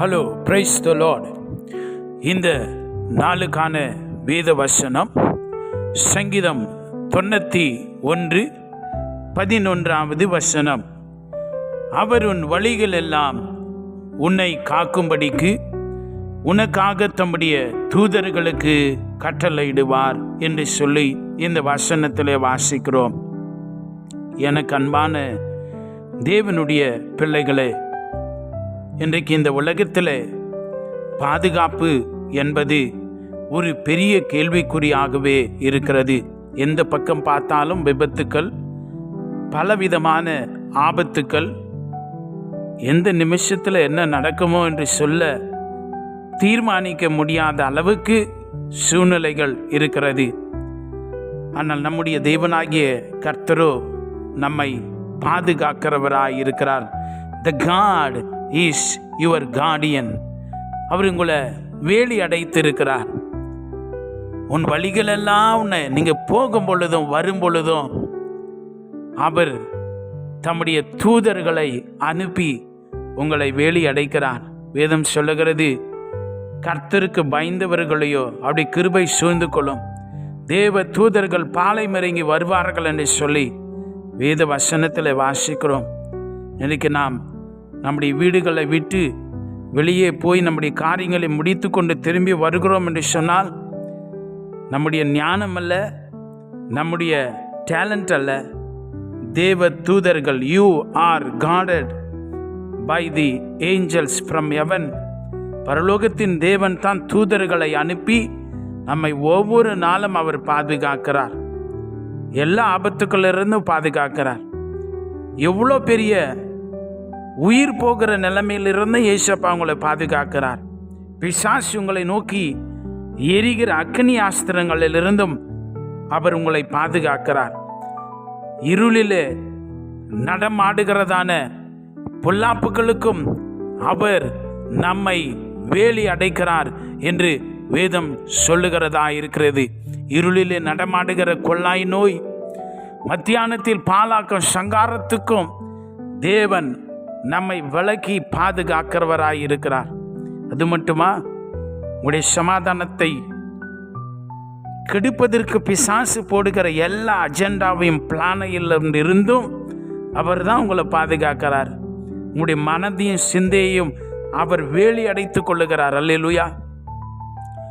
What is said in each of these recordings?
Hello praise the Lord இந்த நாளுக்கான வேத வசனம் சங்கீதம் தொண்ணூற்றி ஒன்று பதினொன்றாவது வசனம். அவர் உன் வழிகள் எல்லாம் உன்னை காக்கும்படிக்கு உனக்காக தம்முடைய தூதர்களுக்கு கட்டளையிடுவார் என்று சொல்லி இந்த வசனத்தில் வாசிக்கிறோம். எனக்கு அன்பான தேவனுடைய பிள்ளைகளே இன்றைக்கு இந்த உலகத்தில் பாதுகாப்பு என்பது ஒரு பெரிய கேள்விக்குறியாகவே இருக்கிறது. எந்த பக்கம் பார்த்தாலும் விபத்துக்கள் பலவிதமான ஆபத்துக்கள் எந்த நிமிஷத்தில் என்ன நடக்குமோ என்று சொல்ல தீர்மானிக்க முடியாத அளவுக்கு சூழ்நிலைகள் இருக்கிறது. ஆனால் நம்முடைய தேவனாகிய கர்த்தரோ நம்மை பாதுகாக்கிறவராய் இருக்கிறார் the God is your guardian. அவர் உங்களை வேலி அடைத்திருக்கிறார். உன் வழிகளெல்லாம் உன்னை நீங்கள் போகும் பொழுதும் வரும் பொழுதும் அவர் தம்முடைய தூதர்களை அனுப்பி உங்களை வேலி அடைக்கிறார். வேதம் சொல்லுகிறது கர்த்தருக்கு பயந்தவர்களையோ அப்படி கிருபை சூழ்ந்து கொள்ளும். தேவ தூதர்கள் பாலை மறங்கி வருவார்கள் என்று சொல்லி வேத வசனத்தில் வாசிக்கிறோம். இன்றைக்கு நாம் நம்முடைய வீடுகளை விட்டு வெளியே போய் நம்முடைய காரியங்களை முடித்து கொண்டு திரும்பி வருகிறோம் என்று சொன்னால் நம்முடைய ஞானம் அல்ல நம்முடைய டேலண்ட் அல்ல. தேவ தூதர்கள் you are guarded by the angels from heaven பரலோகத்தின் தேவன் தான் தூதர்களை அனுப்பி நம்மை ஒவ்வொரு நாளும் அவர் பாதுகாக்கிறார். எல்லா ஆபத்துக்களிலிருந்தும் பாதுகாக்கிறார். எவ்வளோ பெரிய உயிர் போகிற நிலைமையிலிருந்து ஏசப்பா உங்களை பாதுகாக்கிறார். பிசாசு உங்களை நோக்கி எரிகிற அக்னி ஆஸ்திரங்களிலிருந்தும் அவர் உங்களை பாதுகாக்கிறார். இருளிலே நடமாடுகிறதான பொல்லாப்புகளுக்கும் அவர் நம்மை வேலி அடைக்கிறார் என்று வேதம் சொல்லுகிறதா இருக்கிறது. இருளிலே நடமாடுகிற கொள்ளாய் நோய் மத்தியானத்தில் பாலாக்கம் சங்காரத்துக்கும் தேவன் நம்மை விலக்கி பாதுகாக்கிறவராய் இருக்கிறார் அது மட்டுமா? உங்களுடைய சமாதானத்தை கெடுப்பதற்கு பிசாசு போடுகிற எல்லா அஜெண்டாவையும் பிளானையில் இருந்தும் அவர் தான் உங்களை பாதுகாக்கிறார். உங்களுடைய மனதையும் சிந்தையையும் அவர் வேலி அடைத்துக் கொள்ளுகிறார். அல்லேலூயா.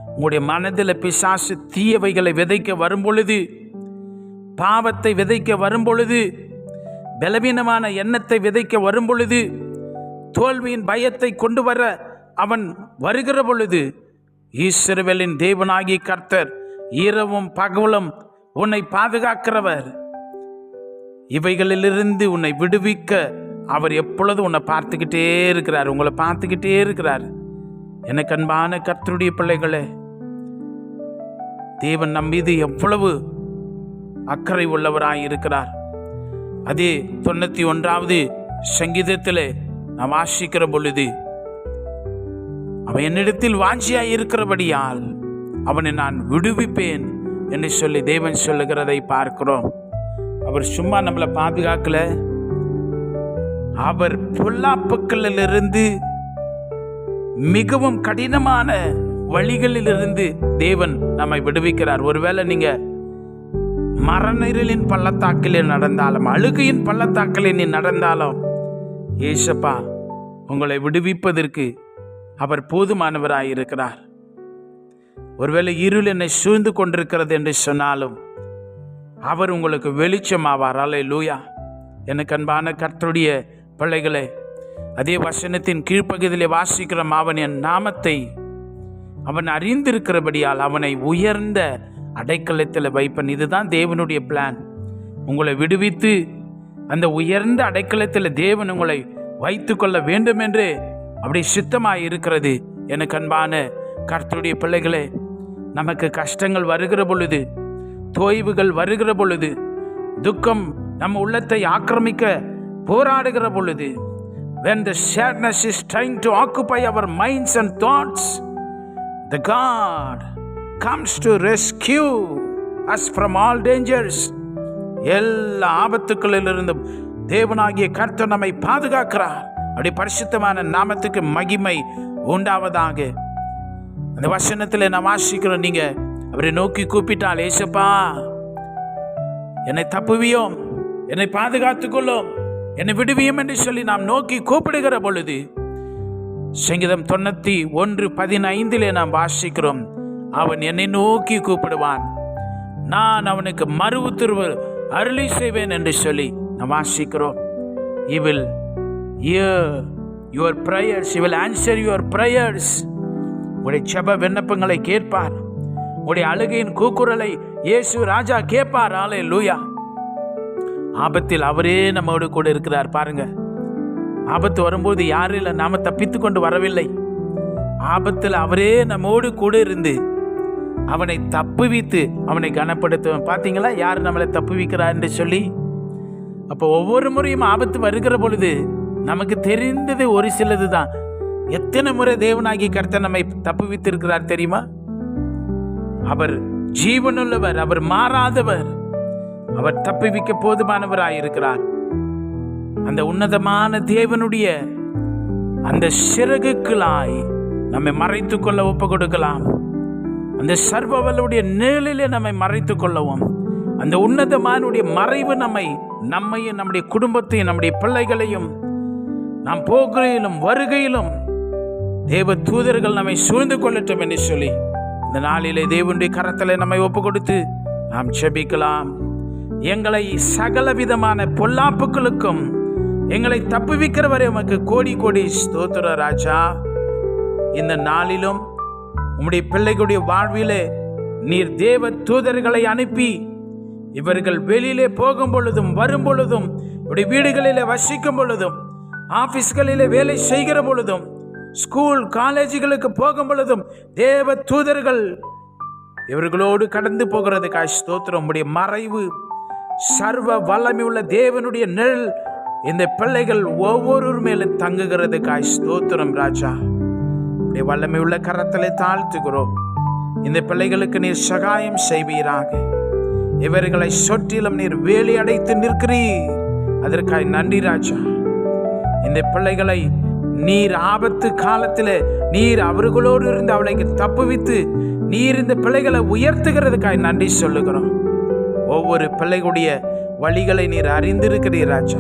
உங்களுடைய மனதில் பிசாசு தீயவைகளை விதைக்க வரும் பொழுது பாவத்தை விதைக்க வரும் பொழுது பலவீனமான எண்ணத்தை விதைக்க வரும் பொழுது தோல்வியின் பயத்தை கொண்டு வர அவன் வருகிற பொழுது ஈஸ்வரவேலின் தேவனாகி கர்த்தர் இரவும் பகவலும் உன்னை பாதுகாக்கிறவர். இவைகளிலிருந்து உன்னை விடுவிக்க அவர் எப்பொழுதும் உன்னை பார்த்துக்கிட்டே இருக்கிறார். உங்களை பார்த்துக்கிட்டே இருக்கிறார். எனக்கு அன்பான கர்த்தருடைய பிள்ளைகளே தேவன் நம் மீது எவ்வளவு அக்கறை உள்ளவராய் இருக்கிறார். அதே தொண்ணூத்தி ஒன்றாவது சங்கீதத்தில் நான் வாசிக்கிற பொழுது அவன் என்னிடத்தில் வாஞ்சியாய் இருக்கிறபடியால் அவனை நான் விடுவிப்பேன் என்று சொல்லி தேவன் சொல்லுகிறதை பார்க்கிறோம். அவர் சும்மா நம்மளை பாதுகாக்கல. அவர் பொல்லாப்புக்களிலிருந்து மிகவும் கடினமான வழிகளிலிருந்து தேவன் நம்மை விடுவிக்கிறார். ஒருவேளை நீங்கள் மரணரிலின் பள்ளத்தாக்கிலே நடந்தாலும் அழுகையின் பள்ளத்தாக்கிலே நீ நடந்தாலும் ஏசப்பா உங்களை விடுவிப்பதற்கு அவர் போதுமானவராயிருக்கிறார். ஒருவேளை இருள் என்னை சூழ்ந்து கொண்டிருக்கிறது என்று சொன்னாலும் அவர் உங்களுக்கு வெளிச்சமாவார். அலை லூயா எனக்கு அன்பான கர்த்தருடைய பிள்ளைகளே அதே வசனத்தின் கீழ்ப்பகுதியிலே வாசிக்கிற அவன் என் நாமத்தை அவன் அறிந்திருக்கிறபடியால் அவனை உயர்ந்த அடைக்கலத்தில் வைப்பன். இதுதான் தேவனுடைய பிளான் உங்களை விடுவித்து அந்த உயர்ந்த அடைக்கலத்தில் தேவன் உங்களை வைத்து கொள்ள வேண்டும் என்று அப்படி சித்தமாக இருக்கிறது. எனக்கு அன்பான கர்த்தருடைய பிள்ளைகளே நமக்கு கஷ்டங்கள் வருகிற பொழுது தோய்வுகள் வருகிற பொழுது துக்கம் நம்ம உள்ளத்தை ஆக்கிரமிக்க போராடுகிற பொழுது when the sadness is trying to occupy our minds and thoughts the god comes to rescue us from all dangers எல்லா ஆபத்துக்களிலிருந்தும் தேவனாகிய கர்த்தர் நம்மை பாதுகாக்கிறார். அப்படி பரிசுத்தமான நாமத்துக்கு மகிமை உண்டாவதாக. அந்த வசனத்தில் நான் வாசிக்கிறோம் நீங்க அவரை நோக்கி கூப்பிட்டால் ஏசப்பா என்னை தப்புவியோம் என்னை பாதுகாத்துக் கொள்ளும் என்னை விடுவியும் என்று சொல்லி நாம் நோக்கி கூப்பிடுகிற பொழுது சங்கீதம் தொண்ணூத்தி ஒன்று பதினைந்திலே நாம் வாசிக்கிறோம். அவன் என்னை நோக்கி கூப்பிடுவான். நான் அவனுக்கு மறு உத்தரவு அருளி செய்வேன் என்று சொல்லி நாம் வாசிக்கிறோம். He will your prayers he will answer your prayers உடைய செப விண்ணப்பங்களை கேட்பார். உடைய அழுகையின் கூக்குரலை இயேசு ராஜா கேட்பார். ஆலே லூயா ஆபத்தில் அவரே நம்மோடு கூட இருக்கிறார். பாருங்க. ஆபத்து வரும்போது யாரும் இல்லை நாம தப்பித்து கொண்டு வரவில்லை. ஆபத்தில் அவரே நம்மோடு கூட இருந்து அவனை தப்புவித்து அவனை கனப்படுத்துவன். பார்த்தீங்களா யார் நம்மளை தப்புவிக்கிறார் என்று சொல்லி. அப்போ ஒவ்வொரு முறையும் ஆபத்து வருகிற பொழுது நமக்கு தெரிந்தது ஒரு சிலது தான். எத்தனை முறை தேவனாகி கர்த்தர் நம்மை தப்புவித்திருக்கிறார் தெரியுமா? அவர் ஜீவனுள்ளவர் அவர் மாறாதவர். அவர் தப்புவிக்க போதுமானவராயிருக்கிறார் அந்த உன்னதமான தேவனுடைய அந்த சிறகுக்களாய் நம்மை மறைத்துக்கொள்ள ஒப்பு கொடுக்கலாம் அந்த சர்வவல்லுடைய நிழலிலே நம்மை மறைத்து கொள்ளவும். அந்த உன்னதமானுடைய மறைவு நம்மை நம்மையும் நம்முடைய குடும்பத்தையும் நம்முடைய பிள்ளைகளையும் நாம் போகையிலும் வருகையிலும் தேவ தூதர்கள் நம்மை சூழ்ந்து கொள்ளட்டும் என்று சொல்லி இந்த நாளிலே தேவனுடைய கரத்தில் நம்மை ஒப்பு கொடுத்து நாம் செபிக்கலாம் எங்களை சகல விதமான பொல்லாப்புகளுக்கும் எங்களை தப்புவிக்கிறவரை உமக்கு கோடி கோடி ஸ்தோத்திர ராஜா. இந்த நாளிலும் உம்முடைய பிள்ளைகளுடைய வாழ்விலே நீர் தேவ தூதர்களை அனுப்பி இவர்கள் வெளியிலே போகும் பொழுதும் வரும் பொழுதும் உடைய வீடுகளிலே வசிக்கும் பொழுதும் ஆபீஸ்களிலே வேலை செய்கிற பொழுதும் ஸ்கூல் காலேஜுகளுக்கு போகும் பொழுதும் தேவ தூதர்கள் இவர்களோடு கடந்து போகிறதுக்காய் ஸ்தோத்திரம். உடைய மறைவு சர்வ வல்லமை உள்ள தேவனுடைய நிழல் இந்த பிள்ளைகள் ஒவ்வொரு மேலும் தங்குகிறதுக்காய் ஸ்தோத்திரம் ராஜா. உடைய வல்லமை உள்ள கரத்திலே தாழ்த்துகிறோம். இந்த பிள்ளைகளுக்கு நீர் சகாயம் செய்வீராக. இவர்களை சொற்றிலும் நீர் வேலி அடைத்து நிற்கிறீர். அதற்காய் நன்றி ராஜா. இந்த பிள்ளைகளை நீர் ஆபத்து காலத்தில் நீர் அவர்களோடு இருந்து அவளை தப்புவித்து நீர் இந்த பிள்ளைகளை உயர்த்துகிறதுக்காய் நன்றி சொல்லுகிறோம். ஒவ்வொரு பிள்ளைகளுடைய வழிகளை நீர் அறிந்திருக்கிறீர் ராஜா.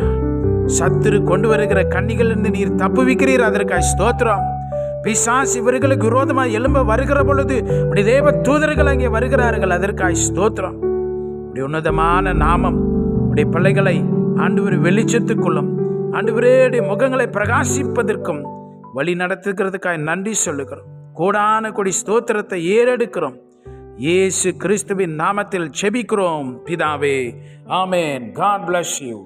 சத்துரு கொண்டு வருகிற கண்ணிகளிலிருந்து நீர் தப்புவிக்கிறீர். அதற்காய் ஸ்தோத்திரம். பிசாஸ் இவர்களுக்கு விரோதமாக எலும்ப வருகிற பொழுது இப்படி தேவ தூதர்கள் அங்கே வருகிறார்கள். அதற்காய் ஸ்தோத்திரம். இப்படி உன்னதமான நாமம் உடைய பிள்ளைகளை ஆண்டவர் வெளிச்சத்துக்குள்ளும் ஆண்டவரேடைய முகங்களை பிரகாசிப்பதற்கும் வழி நடத்துகிறதுக்காக நன்றி சொல்லுகிறோம். கோடான கொடி ஸ்தோத்திரத்தை ஏறெடுக்கிறோம். இயேசு கிறிஸ்துவின் நாமத்தில் செபிக்கிறோம். பிதாவே ஆமேன். God bless you